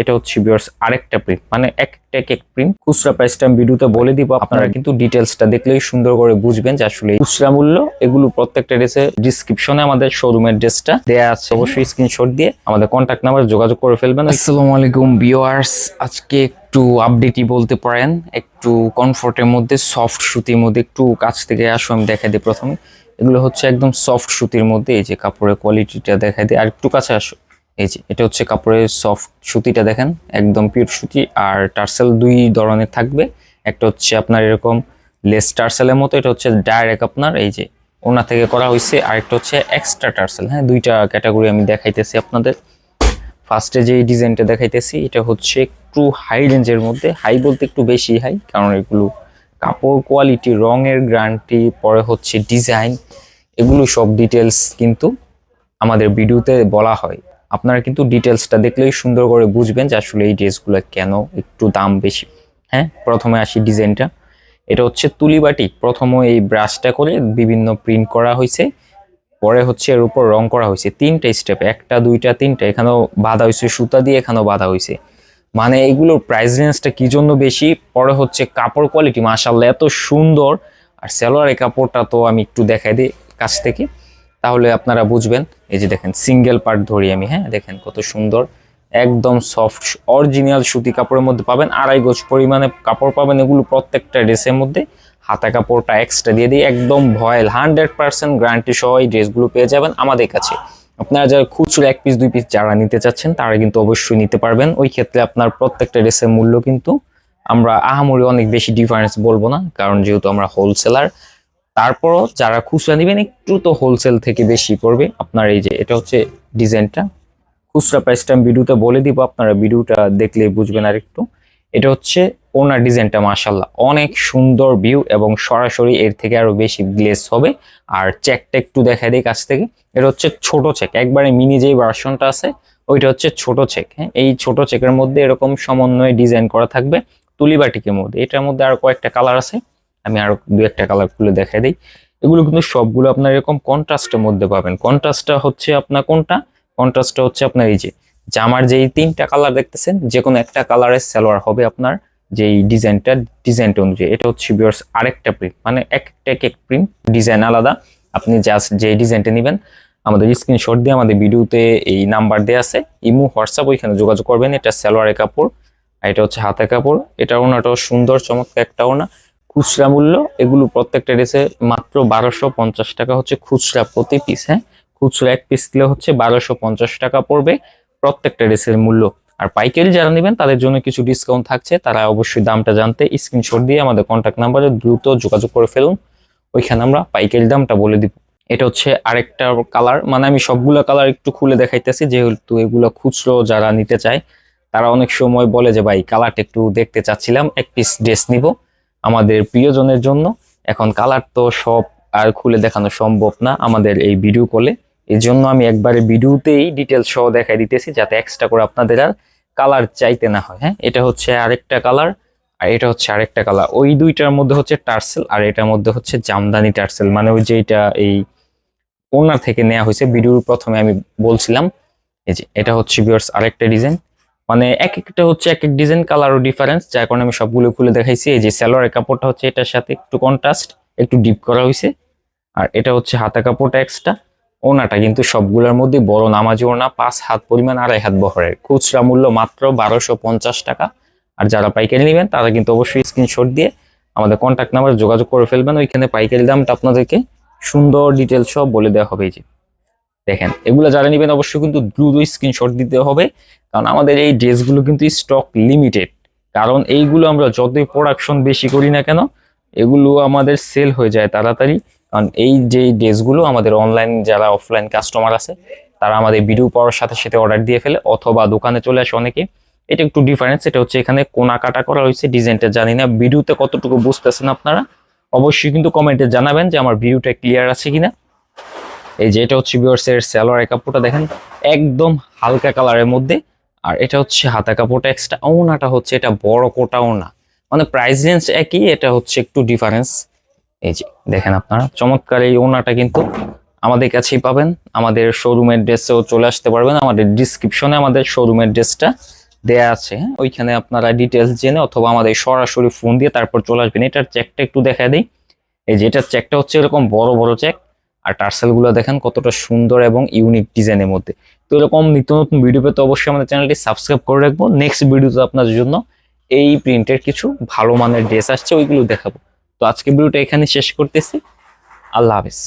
এটা হচ্ছে বিয়ার্স আরেকটা প্রিন্ট মানে এক একটা এক এক প্রিন্ট খুচরা প্রাইসটা আমি ভিডিওতে বলে দিব, আপনারা কিন্তু ডিটেলসটা দেখলেই সুন্দর করে বুঝবেন যে আসলে খুচরা মূল্য, এগুলো প্রত্যেকটা ড্রেসের ডিসক্রিপশনে আমাদের শোরুমের ড্রেসটা দেয়া আছে। অবশ্যই স্ক্রিনশট দিয়ে আমাদের কন্ট্যাক্ট নাম্বার যোগাযোগ করে ফেলবেন। আসসালামু আলাইকুম ভিউয়ার্স আজকে একটু আপডেটই বলতে পারেন, একটু কমফোর্টের মধ্যে সফট সুতির মধ্যে, একটু কাছ থেকে আসো, আমি দেখাই দিই প্রথমে। এগুলো হচ্ছে একদম সফট সুতির মধ্যে, এই যে কাপড়ের কোয়ালিটিটা দেখাই দিই, আর একটু কাছে আসো। এই যে, এটা হচ্ছে কাপড়ের সফট সুতিটা দেখেন, একদম পিওর সুতি। আর টার্সেল দুই ধরনের থাকবে। একটা হচ্ছে আপনার এরকম লেস টার্সেলের মতো, এটা হচ্ছে ডাইরেক্ট আপনার, এই যে ওনা থেকে করা হয়েছে আর একটা হচ্ছে এক্সট্রা টার্সেল হ্যাঁ দুইটা ক্যাটাগরি আমি দেখাইতেছি আপনাদের। ফার্স্টে যে ডিজাইনটা দেখাইতেছি, এটা হচ্ছে একটু হাই রেঞ্জের মধ্যে। হাই বলতে একটু বেশি হাই কারণ এগুলো কাপড় কোয়ালিটি রঙের গ্রান্টি পরে হচ্ছে ডিজাইন এগুলো সব ডিটেলস কিন্তু আমাদের ভিডিওতে বলা হয়। আপনারা কিন্তু ডিটেলসটা দেখলেই সুন্দর করে বুঝবেন যে আসলে এই ড্রেসগুলো কেন একটু দাম বেশি। হ্যাঁ প্রথমে আসি ডিজাইনটা। এটা হচ্ছে তুলিবাটি। প্রথমে এই ব্রাশটা করে বিভিন্ন প্রিন্ট করা হয়েছে। পরে হচ্ছে এর উপর রং করা হয়েছে। তিনটা স্টেপ একটা, দুইটা, তিনটা। এখানেও বাঁধা হয়েছে সুতা দিয়ে, এখানেও বাঁধা হয়েছে। মানে এগুলোর প্রাইস রেঞ্জটা কি জন্য বেশি? পরে হচ্ছে কাপড় কোয়ালিটি মাশাল্লাহ এত সুন্দর। আর সালোয়ারের কাপড়টা তো আমি একটু দেখাই দিই কাছ থেকে। তাহলে আপনারা বুঝবেন, এই যে দেখেন সিঙ্গেল পার্ট ধরি আমি হ্যাঁ দেখেন কত সুন্দর, একদম সফট অরিজিনাল সুতি কাপড়ের মধ্যে পাবেন, আড়াই গোজ পরিমাণে কাপড় পাবেন এগুলো প্রত্যেকটা ড্রেসের মধ্যে, হাতা কাপড়টা এক্সট্রা দিয়ে দিই, একদম ভয়েল হান্ড্রেড পার্সেন্ট গ্যারান্টি সহ এই ড্রেসগুলো পেয়ে যাবেন আমাদের কাছে। আপনারা যারা খুচরো এক পিস দুই পিস যারা নিতে চাচ্ছেন, তারা কিন্তু অবশ্যই নিতে পারবেন, ওই ক্ষেত্রে আপনার প্রত্যেকটা ড্রেসের মূল্য কিন্তু আমরা আহামরি অনেক বেশি ডিফারেন্স বলব না, কারণ যেহেতু আমরা হোলসেলার তারপরও যারা খুচরা নেবেন, একটু তো হোলসেল থেকে বেশি পড়বে। আপনার এই যে, এটা হচ্ছে ডিজাইনটা। খুচরা প্রাইসটা আমি ভিডিওতে বলে দিব, আপনারা ভিডিওটা দেখলে বুঝবেন আর একটু এটা হচ্ছে ওনার ডিজাইনটা মাশাল্লাহ অনেক সুন্দর ভিউ এবং সরাসরি এর থেকে আরও বেশি গ্লেস হবে। আর চেকটা একটু দেখাই দিই কাছ থেকে। এটা হচ্ছে ছোট চেক একবারে মিনি যেই ভার্সনটা আছে, ওইটা হচ্ছে ছোট চেক হ্যাঁ এই ছোট চেকের মধ্যে এরকম সমন্বয়ে ডিজাইন করা থাকবে। তুলিবাটিকের মধ্যে। এটার মধ্যে আরও কয়েকটা কালার আছে। আমি আরও দু একটা কালার খুলে দেখাই দিই। এগুলো কিন্তু সবগুলো আপনার এরকম কন্ট্রাস্টের মধ্যে পাবেন। কন্ট্রাস্টটা হচ্ছে আপনার কোনটা? কন্ট্রাস্টটা হচ্ছে আপনার এই যে জামার যেই তিনটা কালার দেখতেছেন যে কোনো একটা কালারের সালোয়ার হবে আপনার যেই ডিজাইনটা ডিজাইনটা অনুযায়ী। এটা হচ্ছে বিয়ার্স আরেকটা প্রিন্ট মানে এক একটা এক প্রিন্ট ডিজাইন আলাদা। আপনি জাস্ট যে ডিজাইনটা নেবেন, আমাদের স্ক্রিনশট দিয়ে আমাদের ভিডিওতে এই নাম্বার দেওয়া আছে। ইমু, হোয়াটসঅ্যাপ, ওইখানে যোগাযোগ করবেন। এটা সালোয়ারের কাপড়, আর এটা হচ্ছে হাতে কাপড়। এটা ওনাটাও সুন্দর, চমৎকার একটা ওনা। খুচরা মূল্য, এগুলো প্রত্যেকটা ড্রেসে মাত্র বারোশো পঞ্চাশ টাকা হচ্ছে খুচরা প্রতি পিস হ্যাঁ? খুচরা এক পিস দিলে হচ্ছে বারোশো পঞ্চাশ টাকা পড়বে প্রত্যেকটা ড্রেসের মূল্য। আর পাইকারি যারা নেবেন, তাদের জন্য কিছু ডিসকাউন্ট থাকছে, তারা অবশ্যই দামটা জানতে স্ক্রিনশট দিয়ে আমাদের কন্ট্যাক্ট নাম্বারে দ্রুত যোগাযোগ করে ফেলুন। ওইখানে আমরা পাইকারি দামটা বলে দিব। এটা হচ্ছে আরেকটা কালার মানে আমি সবগুলো কালার একটু খুলে দেখাইতেছি, যেহেতু এগুলো খুচরো যারা নিতে চায়, তারা অনেক সময় বলে যে, ভাই কালারটা একটু দেখতে চাচ্ছিলাম, এক পিস ড্রেস নিব। আমাদের প্রিয়জনের জন্য। এখন কালার তো সব আর খুলে দেখানো সম্ভব না আমাদের এই ভিডিও কলে এই জন্য আমি একবারে ভিডিওতেই ডিটেলস সহ দেখাই দিতেছি যাতে এক্সট্রা করে আপনাদের আর কালার চাইতে না হয় হ্যাঁ? এটা হচ্ছে আরেকটা কালার আর এটা হচ্ছে আরেকটা কালার ওই দুইটার মধ্যে হচ্ছে টার্সেল, আর এটার মধ্যে হচ্ছে জামদানি টার্সেল। মানে ওই যে এটা এই ওনার থেকে নেওয়া হয়েছে। ভিডিওর প্রথমে আমি বলছিলাম, এই যে এটা হচ্ছে বিয়ার্স আরেকটা ডিজাইন মানে এক একটা হচ্ছে এক এক ডিজাইন কালারও ডিফারেন্স যার কারণে আমি সবগুলো খুলে দেখাইছি। এই যে সালোয়ারের কাপড়টা হচ্ছে এটার সাথে একটু কন্ট্রাস্ট একটু ডিপ করা হয়েছে আর এটা হচ্ছে হাতা কাপড়টা এক্সট্রা ওনাটা কিন্তু সবগুলোর মধ্যে বড় নামাজি ওনা, পাঁচ হাত পরিমাণ, আড়াই হাত বহরের। খুচরা মূল্য মাত্র বারোশো পঞ্চাশ টাকা। আর যারা পাইকারি নেবেন, তারা কিন্তু অবশ্যই স্ক্রিনশট দিয়ে আমাদের কন্ট্যাক্ট নাম্বার যোগাযোগ করে ফেলবেন। ওইখানে পাইকারি দামটা আপনাদেরকে সুন্দর ডিটেলস সব বলে দেওয়া হবে এই যে। দেখেন, এগুলো যারা নেবেন অবশ্যই কিন্তু দ্রুত স্ক্রিনশট দিতে হবে। কারণ আমাদের এই ড্রেসগুলো কিন্তু স্টক লিমিটেড কারণ এইগুলো আমরা যতই প্রোডাকশন বেশি করি না কেন, এগুলো আমাদের সেল হয়ে যায় তাড়াতাড়ি। কারণ এই যে ড্রেসগুলো আমাদের অনলাইন যারা অফলাইন কাস্টমার আছে, তারা আমাদের ভিডিও পাওয়ার সাথে সাথে অর্ডার দিয়ে ফেলে, অথবা দোকানে চলে আসে অনেকে। এটা একটু ডিফারেন্স এটা হচ্ছে এখানে কোনা কাটা করা হয়েছে ডিজাইনটা জানি না। ভিডিওতে কতটুকু বুঝতেছেন আপনারা? অবশ্যই কিন্তু কমেন্টে জানাবেন যে আমার ভিডিওটা ক্লিয়ার আছে কিনা। এই যে এটা হচ্ছে বিয়ার্সের সালোয়ার কাপড়টা দেখেন, একদম হালকা কালারের মধ্যে। আর এটা হচ্ছে হাতা কাপড়টা এক্সট্রা ওনাটা হচ্ছে এটা বড় কোটা ওনা। মানে প্রাইস রেঞ্জ একই, এটা হচ্ছে একটু ডিফারেন্স এই যে দেখেন আপনারা, চমৎকার এই ওনাটা কিন্তু আমাদের কাছেই পাবেন। আমাদের শোরুমের ড্রেসেও চলে আসতে পারবেন। আমাদের ডিসক্রিপশনে আমাদের শোরুমের ড্রেসটা দেয়া আছে। হ্যাঁ? ওইখানে আপনারা ডিটেলস জেনে অথবা আমাদের সরাসরি ফোন দিয়ে তারপর চলে আসবেন। এটার চেকটা একটু দেখা দিই। এই যে এটার চেকটা হচ্ছে এরকম বড় বড় চেক আর টার্সেলগুলো দেখেন কতটা সুন্দর এবং ইউনিক ডিজাইনের মধ্যে। তো এরকম নিত্য নতুন ভিডিও পেতে অবশ্যই আমাদের চ্যানেলটি সাবস্ক্রাইব করে রাখব। নেক্সট ভিডিওতে আপনার জন্য এই প্রিন্টের কিছু ভালো মানের ড্রেস আসছে, ওইগুলো দেখাবো। তো আজকে ভিডিওটা এখানে শেষ করতেছি। আল্লাহ হাফিজ।